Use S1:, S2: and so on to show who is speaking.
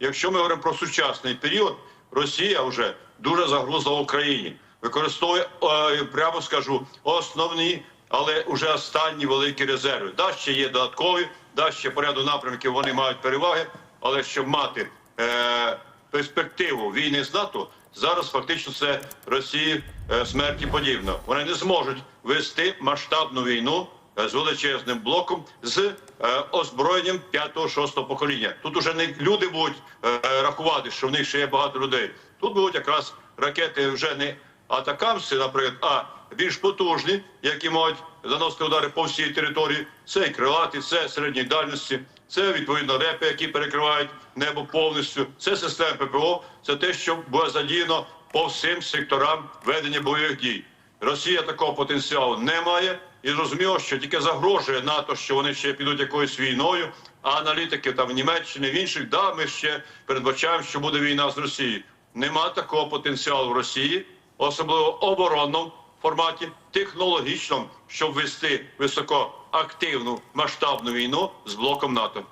S1: якщо ми говоримо про сучасний період, Росія вже дуже загрузла Україні, використовує е, прямо скажу основні, але вже останні великі резерви. Да, ще є додаткові, да, ще по ряду напрямків вони мають переваги, але щоб мати е, перспективу війни з НАТО, зараз фактично це Росії е, смерті подібно. Вони не зможуть вести масштабну війну з величезним блоком з е, озброєнням 5-6 покоління. Тут уже не люди будуть е, рахувати, що в них ще є багато людей. Тут будуть якраз ракети вже не атакамси, наприклад, а більш потужні, які можуть заносити удари по всій території. Це і крилаті, це середньої дальності, це відповідно репи, які перекривають небо повністю. Це система ППО, це те, що буде задіяно по всім секторам ведення бойових дій. Росія такого потенціалу не має і зрозуміло, що тільки загрожує НАТО, що вони ще підуть якоюсь війною. А аналітики там в Німеччині в інших да ми ще передбачаємо, що буде війна з Росією. Нема такого потенціалу в Росії, особливо оборонному форматі, технологічному, щоб вести високоактивну масштабну війну з блоком НАТО.